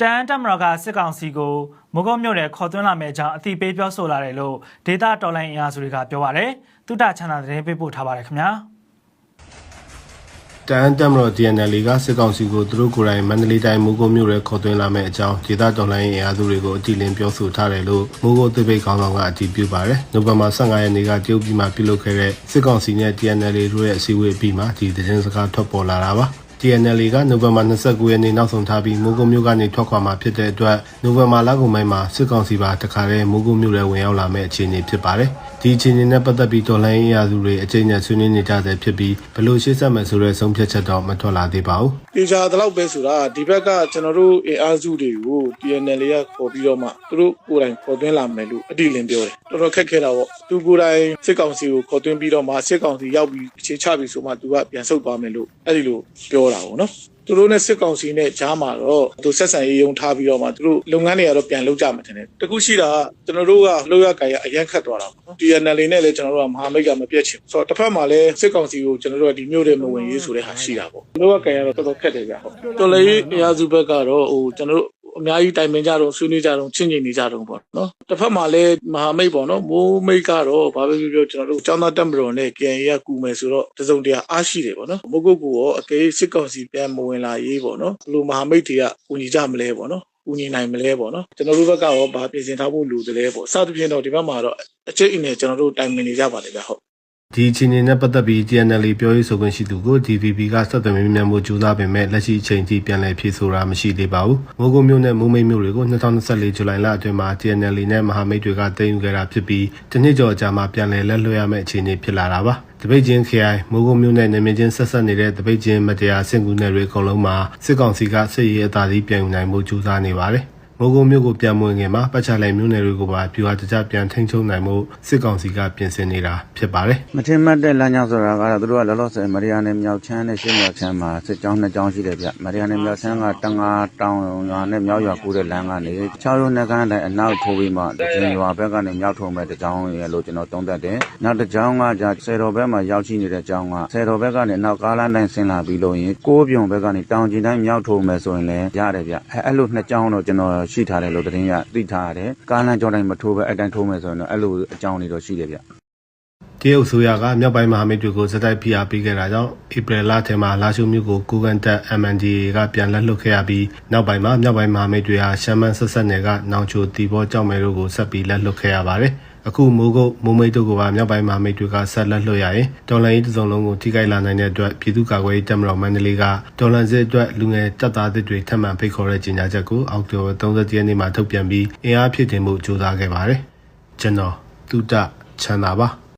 တန်တမရကစစ်ကောင်စီကိုမုံကုတ်မြို့နယ်ခေါ်သွင်းလာမယ့်အကြောင်းအသိပေးပြောဆိုလာတယ်လို့ဒေတာတော်လိုင်းအင်အားစုတွေကပြောပါတယ်။တုဒ္ဒချန်နာသတင်းပေးပို့ထားပါတယ်ခင်ဗျာ။တန်တမ်မတော် DNL ကစစ်ကောင်စီကိုသူတို့ကိုယ်တိုင်မန္တလေးတိုင်းမိုးကုတ်မြို့ရဲခေါ်သွင်းလာမယ့်အကြောင်းဒေသတော်လိုင်းရေးအားစုတွေကိုအတိအလင်းပြောဆိုထားတယ်လို့မိုးကုတ်သိပိတ်ခေါင်းဆောင်ကအတည်ပြုပါတယ်။နိုဝင်ဘာ15ရက်နေ့ကတရုတ်ပြည်မှာပြုလုပ်ခဲ့တဲ့စစ်ကောင်စီနဲ့ DNL တို့ရဲ့အစည်းအဝေးအပြီးမှာဒီသတင်းစကားထွက်ပေါ်လာတာပါ။ TNL ကနိုဝင်ဘာ29ရက်နေ့နောက်ဆုံးထားပြီးမိုးကုတ်မြို့ကနေထွက်ခွာမှာဖြစ်တဲ့အတွက်နိုဝင်ဘာလကုန်ပိုင်းမှာစစ်ကောင်စီပါတခါတည်းမိုးကုတ်မြို့ရဲဝင်ရောက်လာမယ့်အခြေအနေဖြစ်ပါတယ်။ဒီအခြေအနေနဲ့ပတ်သက်ပြီးတော်လိုင်းရေးအားစုတွေအကြိမ်နဲ့ဆွေးနွေးနေကြဆဲဖြစ်ပြီးဘယ်လိုရှေ့ဆက်မယ်ဆိုတဲ့ဆုံးဖြတ်ချက်တော့မထွက်လာသေးပါဘူး။တေချာတလောက်ပဲဆိုတာဒီဘက်ကကျွန်တော်တို့အင်အားစုတွေကို PNL ကခေါ်ပြီးတော့မှသူတို့ကိုယ်တိုင်ခေါ်သွင်းလာမယ်လို့အတိအလင်းပြောတယ်တော်တော်ခက်ခဲတာပေါ့သူကိုယ်တိုင်စစ်ကောင်စီကိုခေါ်သွင်းပြီးတော့မှစစ်ကောင်စီရောက်ပြီးအခြေချပြီးဆိုမှသူကပြန်ဆုတ်သွားမယ်လို့အဲ့ဒီလိုပြောတာပေါ့နော်သူတို့နဲ့စစ်ကောင်စီနဲ့ကြားမှာတော့သူဆက်ဆံရေးယုံထားပြီးတော့မှသူတို့လုပ်ငန်းတွေကတော့ပြန်လုပ်ကြမှာတယ်တခုရှိတာကကျွန်တော်တို့ကလောက်ရကြရအရန်ခတ်သွားတာပေါ့နော် TNL နဲ့လည်းကျွန်တော်တို့ကမဟာမိတ်ကမပြတ်ချင်ဆိုတော့တစ်ဖက်မှာလည်းစစ်ကောင်စီကိုကျွန်တော်တို့ကဒီမျိုးတွေမဝင်ရေးဆိုတဲ့ဟာရှိတာပေါ့လောက်ရကြရတော့တော်တော်ခက်တယ်ဗျဟုတ်တော်လေးအရာစုဘက်ကတော့ဟိုကျွန်တော်တို့ အများကြီးတိုင်ပင်ကြတော့ဆွေးနွေးကြတော့ချင်းချင်းနေကြတော့ပေါ့နော်တစ်ဖက်မှာလည်းမဟာမိတ်ပေါ့နော်မိုးမိတ်ကတော့ဘာပဲပြောပြောကျွန်တော်တို့ចောင်းသားတက်မတော်နဲ့ KN ရကူမယ်ဆိုတော့တစုံတရာအားရှိတယ်ပေါ့နော်မိုးကုတ်ကူရောအကေစစ်ကောင်စီပြန်မဝင်လာရေးပေါ့နော်ဘလို့မဟာမိတ်တွေကကူညီကြမလဲပေါ့နော်ကူညီနိုင်မလဲပေါ့နော်ကျွန်တော်တို့ဘက်ကရောဗာပြင်ဆင်ထားဖို့လိုတယ်လဲပေါ့စသဖြင့်တော့ဒီဘက်မှာတော့အချိတ်အင်းနဲ့ကျွန်တော်တို့တိုင်ပင်နေကြပါတယ်ဗျဟုတ် ဒီအခြေအနေနဲ့ပတ်သက်ပြီး TNL ပြောရေးဆိုခွင့်ရှိသူကို DVB ကဆက်သွယ်မေးမြန်းမှုကြိုးစားပေမဲ့လက်ရှိအချိန်ထိပြန်လည်ဖြေဆိုတာမရှိသေးပါဘူး။မိုးကုတ်မြို့နဲ့မိုးမိတ်မြို့တွေကို2024ဇူလိုင်လအတွင်းမှာ TNL နဲ့မဟာမိတ်တွေကတည်ယူခဲ့တာဖြစ်ပြီးတနစ်ကျော်ကြာမှပြန်လည်လက်လွှတ်ရမယ့်အခြေအနေဖြစ်လာတာပါ။တပိတ်ချင်းခရိုင်မိုးကုတ်မြို့နဲ့နေမင်းချင်းဆက်ဆက်နေတဲ့တပိတ်ချင်းမတရားစင်ကူနယ်တွေအကုန်လုံးမှာစစ်ကောင်စီကစစ်ရေးအသာစီးပြန်ယူနိုင်မှုကြိုးစားနေပါတယ်။ မိုးကုတ်မြို့ကိုပြန်မဝင်ခင်မှာပတ်ချလိုက်မြို့နယ်တွေကိုပါပြူဟာတကြပြန်ထိန်းချုပ်နိုင်မှုစစ်ကောင်စီကပြင်ဆင်နေတာဖြစ်ပါတယ်။မထင်မှတ်တဲ့လမ်းကြောင်းဆိုတာကတော့သူတို့ကလောလောဆယ်မရီယာနယ်မြောက်ချမ်းနဲ့ရှင်းမြောက်ချမ်းမှာစစ်ကြောင်းနှစ်ကြောင်းရှိတယ်ဗျမရီယာနယ်မြောက်ချမ်းကတငါတောင်ရွာနဲ့မြောက်ရွာကူတဲ့လမ်းကနေ6ရုံးနှစ်ကန်းတိုင်းအနောက်ထိုးပြီးမှတကျင်ရွာဘက်ကနေမြောက်ထုံမဲ့တကြောင်းရလို့ကျွန်တော်သုံးသပ်တယ်နောက်တစ်ကြောင်းကじゃဆယ်တော်ဘက်မှာရောက်ရှိနေတဲ့ကြောင်းကဆယ်တော်ဘက်ကနေနောက်ကားလမ်းတိုင်းဆင်းလာပြီးလို့ရင်ကိုးပြုံဘက်ကနေတောင်ကျင်တိုင်းမြောက်ထုံမဲ့ဆိုရင်လည်းရတယ်ဗျအဲအဲ့လိုနှစ်ကြောင်းတော့ကျွန်တော်ရှိထားတယ်လို့သတင်းရသိထားရတယ်ကားလမ်းကြောတိုင်းမထိုးပဲအဲ့တိုင်းထိုးမယ်ဆိုရင်တော့အဲ့လိုအကြောင်းတွေတော့ရှိတယ်ဗျတရုတ်အစိုးရကမြောက်ပိုင်းမဟာမိတ်တွေကိုစတိုက်ဖိအားပေးခဲ့တာကြောင့်ဧပြီလထဲမှာလာရှုမြို့ကိုကိုကန်တက် MNDA ကပြန်လက်လွတ်ခဲ့ရပြီးနောက်ပိုင်းမှာမြောက်ပိုင်းမဟာမိတ်တွေဟာရှမ်းမန်းဆက်ဆက်နယ်ကနောင်ချိုတီဘောကြောက်မဲတို့ကိုဆက်ပြီးလက်လွတ်ခဲ့ရပါတယ်။ အခုမိုးကုတ်မိုးမိတ်တို့ကပါမြောက်ပိုင်းမဟာမိတ်တွေကဆက်လက်လွတ်ရရင်တော်လန်ရေးတစ်စုံလုံးကိုထိခိုက်လာနိုင်တဲ့အတွက်ပြည်သူ့ကာကွယ်ရေးတပ်မတော်မန္တလေးကတော်လန်စစ်အတွက်လူငယ်တပ်သားတွေထပ်မံဖိတ်ခေါ်တဲ့ကြေညာချက်ကိုအောက်တိုဘာ30ရက်နေ့မှာထုတ်ပြန်ပြီးအင်အားဖြစ်တင်မှုစ조사ခဲ့ပါတယ်။ကျွန်တော်တုဒ္ဒချမ်းသာပါ။